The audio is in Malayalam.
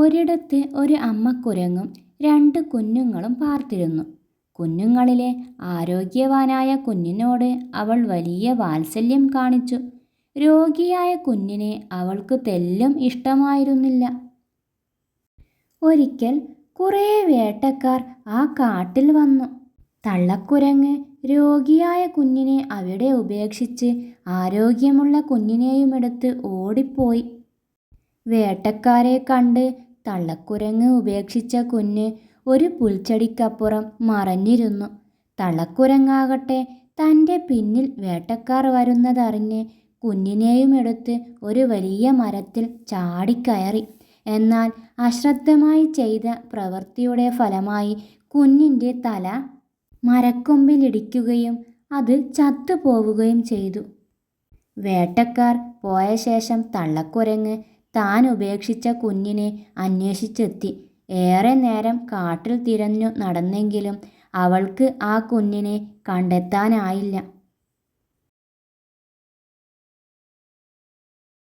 ഒരിടത്ത് ഒരു അമ്മ അമ്മക്കുരങ്ങും രണ്ട് കുഞ്ഞുങ്ങളും പാർത്തിരുന്നു. കുഞ്ഞുങ്ങളിലെ ആരോഗ്യവാനായ കുഞ്ഞിനോട് അവൾ വലിയ വാത്സല്യം കാണിച്ചു. രോഗിയായ കുഞ്ഞിനെ അവൾക്ക് തെല്ലും ഇഷ്ടമായിരുന്നില്ല. ഒരിക്കൽ കുറേ വേട്ടക്കാർ ആ കാട്ടിൽ വന്നു. തള്ളക്കുരങ്ങ് രോഗിയായ കുഞ്ഞിനെ അവിടെ ഉപേക്ഷിച്ച് ആരോഗ്യമുള്ള കുഞ്ഞിനെയുമെടുത്ത് ഓടിപ്പോയി. വേട്ടക്കാരെ കണ്ട് തള്ളക്കുരങ്ങ് ഉപേക്ഷിച്ച കുഞ്ഞ് ഒരു പുൽച്ചെടിക്കപ്പുറം മറഞ്ഞിരുന്നു. തള്ളക്കുരങ്ങാകട്ടെ തന്റെ പിന്നിൽ വേട്ടക്കാർ വരുന്നതറിഞ്ഞ് കുഞ്ഞിനെയും എടുത്ത് ഒരു വലിയ മരത്തിൽ ചാടിക്കയറി. എന്നാൽ അശ്രദ്ധമായി ചെയ്ത പ്രവൃത്തിയുടെ ഫലമായി കുഞ്ഞിന്റെ തല മരക്കൊമ്പിലിടിക്കുകയും അത് ചത്തുപോവുകയും ചെയ്തു. വേട്ടക്കാർ പോയ ശേഷം തള്ളക്കുരങ്ങ് താൻ ഉപേക്ഷിച്ച കുഞ്ഞിനെ അന്വേഷിച്ചെത്തി. ഏറെ നേരം കാട്ടിൽ തിരഞ്ഞു നടന്നെങ്കിലും അവൾക്ക് ആ കുഞ്ഞിനെ കണ്ടെത്താനായില്ല.